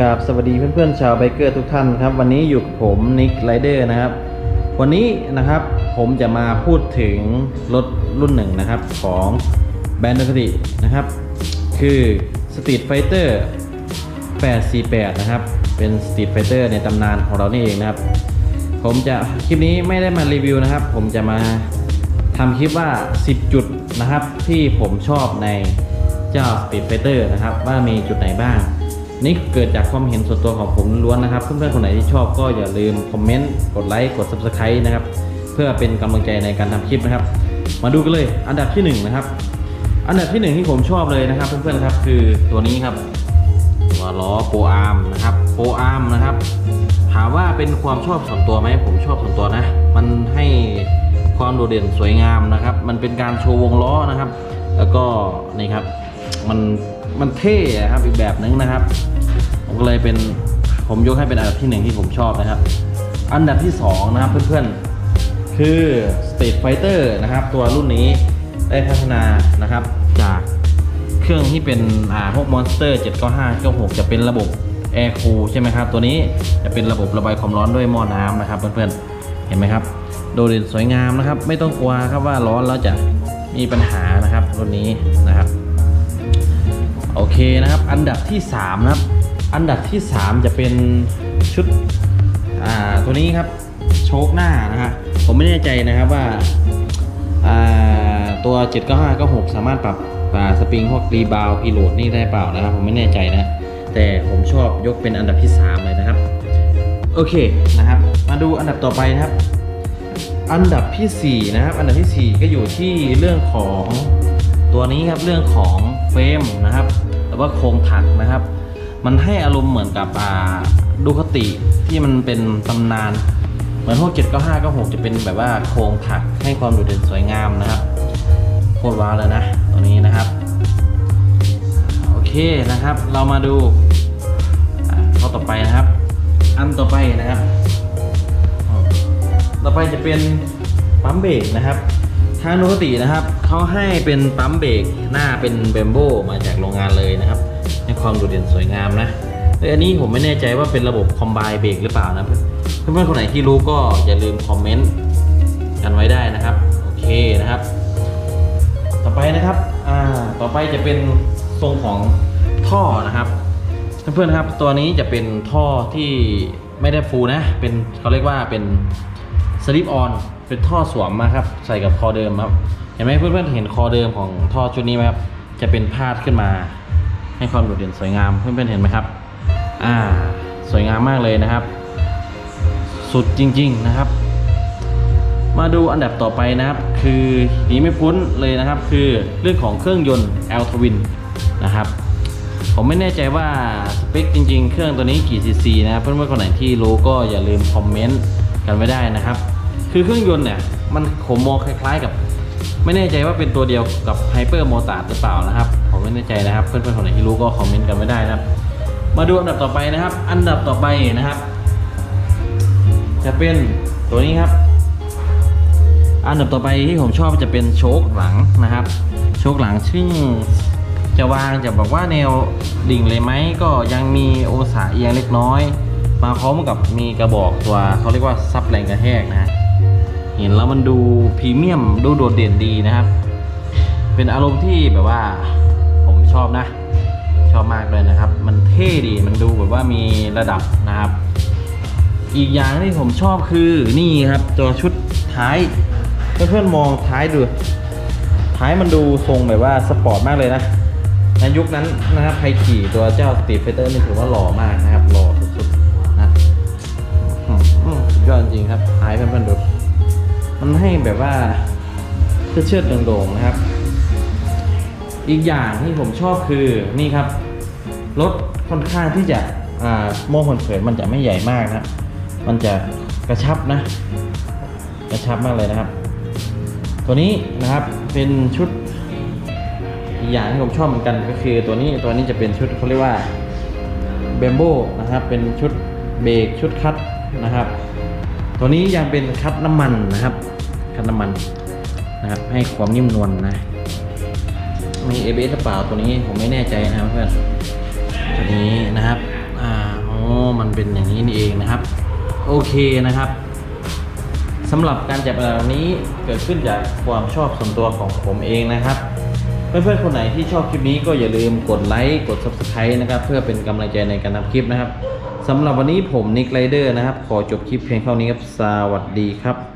กราบสวัสดีเพื่อนๆชาวไบเกอร์ทุกท่านครับ วันนี้อยู่กับผมนิกไรเดอร์นะครับ วันนี้นะครับผมจะมาพูดถึงรถรุ่นหนึ่งนะครับของแบรนด์โดคตินะครับ คือ Street Fighter 848 นะครับ เป็น Street Fighter ในตำนานของเรานี่เองนะครับ ผมจะคลิปนี้ไม่ได้มารีวิวนะครับ ผมจะมาทำคลิปว่า 10 จุดนะครับ ที่ผมชอบในเจ้า Street Fighter นะครับ ว่ามีจุดไหนบ้าง นี่เกิดจากความเห็นส่วนตัวของผมล้วนนะครับ เพื่อนๆคนไหนที่ชอบก็อย่าลืมคอมเมนต์กดไลค์กด Subscribe นะครับ เพื่อเป็นกำลังใจในการทำคลิปนะครับ มาดูกันเลยอันดับที่หนึ่งนะครับ อันดับที่หนึ่งที่ผมชอบเลยนะครับ เพื่อนๆครับคือตัวนี้ครับตัวล้อโปรอาร์มนะครับโปรอาร์มนะครับ ถามว่าเป็นความชอบส่วนตัวไหมผมชอบส่วนตัวนะ มันให้ความโดดเด่นสวยงามนะครับ มันเป็นการโชว์วงล้อนะครับ แล้วก็นี่ครับมัน มันเท่อะครับอีกแบบนึงนะครับ ผมก็เลยเป็นผมยกให้เป็นอันดับที่หนึ่งที่ผมชอบนะครับ อันดับที่สองนะครับเพื่อนๆ คือ State Fighter นะครับ ตัวรุ่นนี้ได้พัฒนานะครับจากเครื่องที่เป็นอ่าพวกมอนสเตอร์795 96จะเป็นระบบ Air Cool ใช่ไหมครับ ตัวนี้จะเป็นระบบระบายความร้อนด้วยหม้อน้ำนะครับเพื่อนๆ เห็นไหมครับ โดดเด่นสวยงามนะครับ ไม่ต้องกลัวครับว่าร้อนแล้วจะมีปัญหานะครับรุ่นนี้นะครับ โอเคนะครับ อันดับที่3นะครับ อันดับที่ 3 จะเป็นชุดอ่าตัวนี้ครับโชคหน้านะฮะผมไม่แน่ใจนะครับว่าอ่าตัว 795 96 สามารถปรับสปริงพวกรีบาวพีโลดนี่ได้เปล่านะครับ ผมไม่แน่ใจนะ แต่ผมชอบยกเป็นอันดับที่ 3 เลยนะครับ โอเคนะครับ มาดูอันดับต่อไปนะครับ อันดับทีสี่4 นะครับ อันดับทีสี่ 4 ก็อยู่ที่เรื่องของ ตัวนี้ครับเรื่องของเฟรมนะครับหรือว่าโครงถักนะครับ มันให้อารมณ์เหมือนกับอ่าดูคติที่มันเป็นตำนาน เหมือนพวก795 96จะเป็นแบบว่าโครงถักให้ความโดดเด่นสวยงามนะครับโคตรว้าวเลยนะตัวนี้นะครับโอเคนะครับ เรามาดูข้อต่อไปนะครับ อันต่อไปนะครับ ต่อไปจะเป็นปั๊มเบรกนะครับ ทางโนกตินะครับเขาให้เป็นปั๊มเบรกหน้าเป็นเบมโบมาจากโรงงานเลยนะครับให้ความโดดเด่นสวยงามนะแต่อันนี้ผมไม่แน่ใจว่าเป็นระบบคอมไบเบรกหรือเปล่านะเพื่อนเพื่อนๆคนไหนที่รู้ก็อย่าลืมคอมเมนต์กันไว้ได้นะครับโอเคนะครับ ต่อไปนะครับอ่าต่อไปจะเป็นทรงของท่อนะครับเพื่อนๆครับตัวนี้จะเป็นท่อที่ไม่ได้ฟูลนะ เป็นเขาเรียกว่าเป็นสลิปออน เป็นท่อสวมมาครับ ใส่กับคอเดิมครับ เห็นไหมเพื่อนๆเห็นคอเดิมของท่อชุดนี้ไหมครับ จะเป็นพาดขึ้นมา ให้ความโดดเด่นสวยงามเพื่อนๆเห็นไหมครับ อ่า สวยงามมากเลยนะครับ สุดจริง ๆนะครับ มาดูอันดับต่อไปนะครับ คือหนีไม่พ้นเลยนะครับ คือเรื่องของเครื่องยนต์ L Twin นะครับผมไม่แน่ใจว่าสเปคจริง ๆ เครื่องตัวนี้กี่ซีซีนะครับเพื่อนๆคนไหนที่รู้ก็อย่าลืมคอมเมนต์กันไว้ได้นะครับ คือเครื่องยนต์เนี่ยมันผมมองคล้ายๆกับ ไม่แน่ใจว่าเป็นตัวเดียวกับไฮเปอร์โมตาร์หรือเปล่านะครับ ผมไม่แน่ใจนะครับ เพื่อนๆคนไหนที่รู้ก็คอมเมนต์กันไว้ได้นะครับ มาดูอันดับต่อไปนะครับ อันดับต่อไปนะครับ จะเป็นตัวนี้ครับอันดับต่อไปที่ผมชอบจะเป็นโชคหลังนะครับ โชคหลังซึ่งจะวางจะบอกว่าแนวดิ่งเลยไหมก็ยังมีโองศาเอียงเล็กน้อย มาพร้อมกับมีกระบอกตัวเขาเรียกว่าซับแรงกระแทกนะฮะ เห็นแล้วมันดูพรีเมียมดูโดดเด่นดีนะครับ เป็นอารมณ์ที่แบบว่าผมชอบนะ ชอบมากเลยนะครับ มันเท่ดีมันดูแบบว่ามีระดับนะครับ อีกอย่างที่ผมชอบคือนี่ครับตัวชุดท้ายเพื่อนๆมองท้ายดู ท้ายมันดูทรงแบบว่าสปอร์ตมากเลยนะในยุคนั้นนะครับใครขี่ตัวเจ้าสตีฟเฟเตอร์นี่ถือว่าหล่อมากนะครับหล่อสุดๆนะยอดจริงครับท้ายเพื่อนๆดู มันให้แบบว่าเชิดโด่งๆนะครับ อีกอย่างที่ผมชอบคือนี่ครับรถค่อนข้างที่จะโม่คอนเฟิร์ตมันจะไม่ใหญ่มากนะมันจะกระชับนะ กระชับมากเลยนะครับ ตัวนี้นะครับเป็นชุดอีกอย่างที่ผมชอบเหมือนกันก็คือตัวนี้ตัวนี้จะเป็นชุดเขาเรียกว่าเบมโบนะครับเป็นชุดเบรกชุดคัดนะครับ ตัวนี้ยังเป็นคัดน้ำมันนะครับ คัดน้ำมันนะครับ ให้ความนิ่มนวลนะมี ABS หรือเปล่าตัวนี้ผมไม่แน่ใจนะครับเพื่อนตัวนี้นะครับอ่าอ๋อมันเป็นอย่างนี้นี่เองนะครับ โอเคนะครับสำหรับการจับแบบนี้เกิดขึ้นจากความชอบส่วนตัวของผมเองนะครับ เพื่อนๆคนไหนที่ชอบคลิปนี้ก็อย่าลืมกดไลค์กด subscribe นะครับเพื่อเป็นกำลังใจในการทำคลิปนะครับสำหรับวันนี้ผมนิกไรเดอร์นะครับ ขอจบคลิปเพียงเท่านี้ครับ สวัสดีครับ